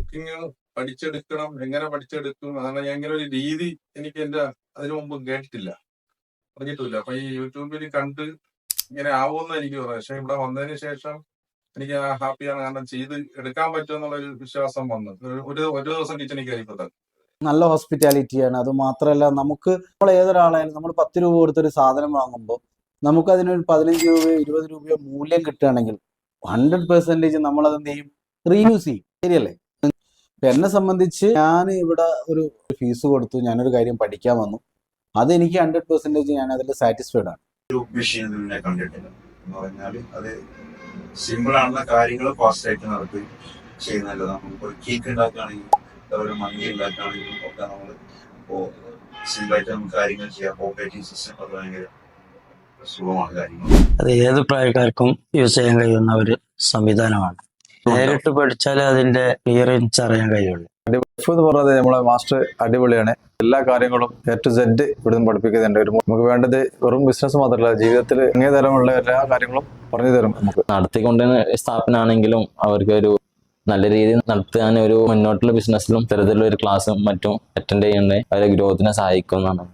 Cooking പഠിച്ചെടുക്കണം എങ്ങനെ പഠിച്ചെടുക്കും അങ്ങനെ എങ്ങനെ ഒരു രീതി എനിക്ക് എന്റെ അതിനു മുമ്പ് കേട്ടിട്ടില്ല. പറഞ്ഞിട്ടില്ല അപ്പൊ ഈ യൂട്യൂബിൽ കണ്ട് ഇങ്ങനെ ആവുമെന്ന് എനിക്ക് പറയാം പക്ഷെ ഇവിടെ വന്നതിന് ശേഷം എനിക്ക് ഹാപ്പിയാണ് കാരണം ചെയ്ത് എടുക്കാൻ പറ്റുമെന്നുള്ള ഒരു വിശ്വാസം വന്നു. ഒരു- ഒരു ദിവസം കിച്ചണിൽ കയറിപ്പെട്ടത് നല്ല ഹോസ്പിറ്റാലിറ്റിയാണ്. അത് മാത്രമല്ല നമുക്ക് നമ്മൾ ഏതൊരാളായാലും നമ്മൾ പത്ത് രൂപ കൊടുത്തൊരു സാധനം വാങ്ങുമ്പോൾ നമുക്ക് അതിനൊരു പതിനഞ്ച് രൂപയോ ഇരുപത് രൂപയോ മൂല്യം കിട്ടുകയാണെങ്കിൽ ഹൺഡ്രഡ് പെർസെന്റേജ് നമ്മൾ അത് എന്ത് ചെയ്യും? റീയൂസ് ചെയ്യും. ശരിയല്ലേ? എന്നെ സംബന്ധിച്ച് ഞാൻ ഇവിടെ ഒരു ഫീസ് കൊടുത്തു ഞാനൊരു കാര്യം പഠിക്കാൻ വന്നു. അത് എനിക്ക് ഹൺഡ്രഡ് പെർസെന്റേജ് ഞാൻ അതിൽ സാറ്റിസ്ഫൈഡ് ആണ്. സിമ്പിൾ ആണുള്ള കാര്യങ്ങൾ ഫാസ്റ്റ് ആയിട്ട് നടത്തി ചെയ്യുന്നതല്ല നമുക്ക് ഒരു കേക്ക് ഉണ്ടാക്കുകയാണെങ്കിലും അതുപോലെ മന്തി ഉണ്ടാക്കുകയാണെങ്കിലും ഒക്കെ നമ്മൾ ഇപ്പോൾ സിമ്പിളായിട്ട് നമുക്ക് കാര്യങ്ങൾ ചെയ്യാം. ഓപ്പറേറ്റിംഗ് സിസ്റ്റം അത് ഭയങ്കര സുഖമാണ് കാര്യങ്ങൾ അത് ഏത് പ്രായക്കാർക്കും യൂസ് ചെയ്യാൻ കഴിയുന്ന ഒരു സംവിധാനമാണ്. നേരിട്ട് പഠിച്ചാലേ അതിന്റെ ക്ലിയറൻസ് അറിയാൻ കഴിയുള്ളൂ. എന്ന് പറയുന്നത് നമ്മളെ മാസ്റ്റർ അടിപൊളിയാണ്. എല്ലാ കാര്യങ്ങളും എ ടു സെഡ് ഇവിടുന്ന് പഠിപ്പിക്കുന്നുണ്ട്. ഒരു നമുക്ക് വേണ്ടത് വെറും ബിസിനസ് മാത്രമല്ല ജീവിതത്തിൽ അങ്ങേ തരമുള്ള എല്ലാ കാര്യങ്ങളും പറഞ്ഞു തരും നമുക്ക്. നടത്തിക്കൊണ്ടുവരുന്ന സ്ഥാപനമാണെങ്കിലും അവർക്ക് ഒരു നല്ല രീതിയിൽ നടത്താൻ ഒരു മുന്നോട്ടുള്ള ബിസിനസ്സിലും തരത്തിലുള്ള ഒരു ക്ലാസ്സും മറ്റും അറ്റൻഡ് ചെയ്യുന്നത് അവരെ ഗ്രോത്തിനെ സഹായിക്കുന്നതാണ്